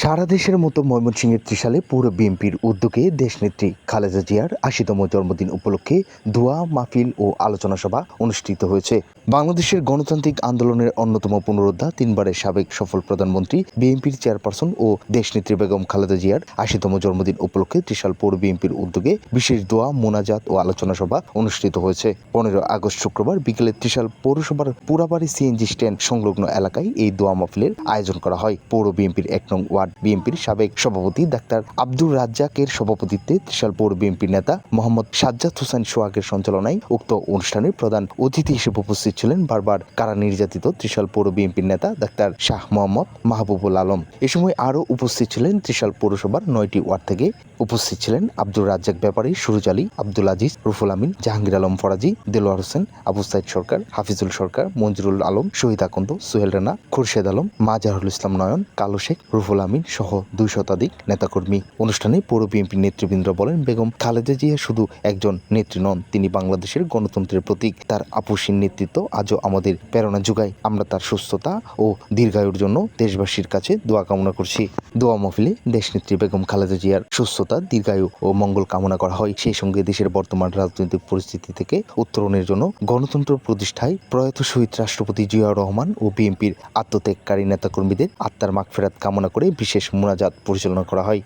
সারা দেশের মতো ময়মনসিংহের ত্রিশালে পুরো বিএনপির উদ্যোগে দেশনেত্রী খালেদা জিয়ার আশিতম জন্মদিন উপলক্ষে দোয়া, মাহফিল ও আলোচনা সভা অনুষ্ঠিত হয়েছে। বাংলাদেশের গণতান্ত্রিক আন্দোলনের অন্যতম পুনরুদ্ধা তিনবারের সাবেক সফল প্রধানমন্ত্রী বিএনপির চেয়ারপারসন ও দেশনেত্রী বেগম খালেদা জিয়ার আশিতম জন্মদিন উপলক্ষে ত্রিশাল পৌর বিএনপির উদ্যোগে বিশেষ দোয়া, মোনাজাত ও আলোচনা সভা অনুষ্ঠিত হয়েছে। পনেরো আগস্ট শুক্রবার বিকেলে ত্রিশাল পৌরসভার পুরাবাড়ি সিএনজি স্ট্যান্ড সংলগ্ন এলাকায় এই দোয়া মাহফিলের আয়োজন করা হয়। পৌর বিএনপির এক নং ওয়ার্ড বিএনপির সাবেক সভাপতি ডাক্তার আব্দুর রাজ্জাকের সভাপতিত্বে ত্রিশাল পৌর বিএনপির নেতা মোহাম্মদ সাজ্জাদ হোসেন সোহাগের সঞ্চালনায় উক্ত অনুষ্ঠানের প্রধান অতিথি হিসেবে উপস্থিত ছিলেন বারবার কারা নির্যাতিত ত্রিশাল পৌর বিএনপির নেতা ডাক্তার শাহ মোহাম্মদ মাহবুবুল আলম। এ সময় আরও উপস্থিত ছিলেন ত্রিশাল পৌরসভার নয়টি ওয়ার্ড থেকে। উপস্থিত ছিলেন আব্দুর রাজ্জাক ব্যাপারী, সুরুজ আলী, আব্দুল আজিজ, রুফুল আমিন, জাহাঙ্গীর আলম ফরাজি, দেলোয়ার হোসেন, আবু সাইদ সরকার, হাফিজুল সরকার, মঞ্জুরুল আলম, শহীদ আকন্দ, সোহেল রানা, খুরশেদ আলম মাজাহুল ইসলাম নয়ন, কালো শেখ, রুফুল আমিন সহ দুই শতাধিক নেতাকর্মী। অনুষ্ঠানে পৌর বিএনপির নেতৃবৃন্দ বলেন, বেগম খালেদা জিয়া শুধু একজন নেত্রী নন, তিনি বাংলাদেশের গণতন্ত্রের প্রতীক। তার আপুসীর নেতৃত্ব আজও আমাদের প্রেরণা যোগায়। আমরা তার সুস্থতা ও দীর্ঘায়ুর জন্য দেশবাসীর কাছে দোয়া কামনা করছি। দোয়া মহফিলে দেশনেত্রী বেগম খালেদা জিয়ার সুস্থতা, দীর্ঘায়ু ও মঙ্গল কামনা করা হয়। সেই সঙ্গে দেশের বর্তমান রাজনৈতিক পরিস্থিতি থেকে উত্তরণের জন্য গণতন্ত্র প্রতিষ্ঠায় প্রয়াত শহীদ রাষ্ট্রপতি জিয়াউর রহমান ও বিএনপির আত্মত্যাগকারী নেতাকর্মীদের আত্মার মাগফেরাত কামনা করে বিশেষ মোনাজাত পরিচালনা করা হয়।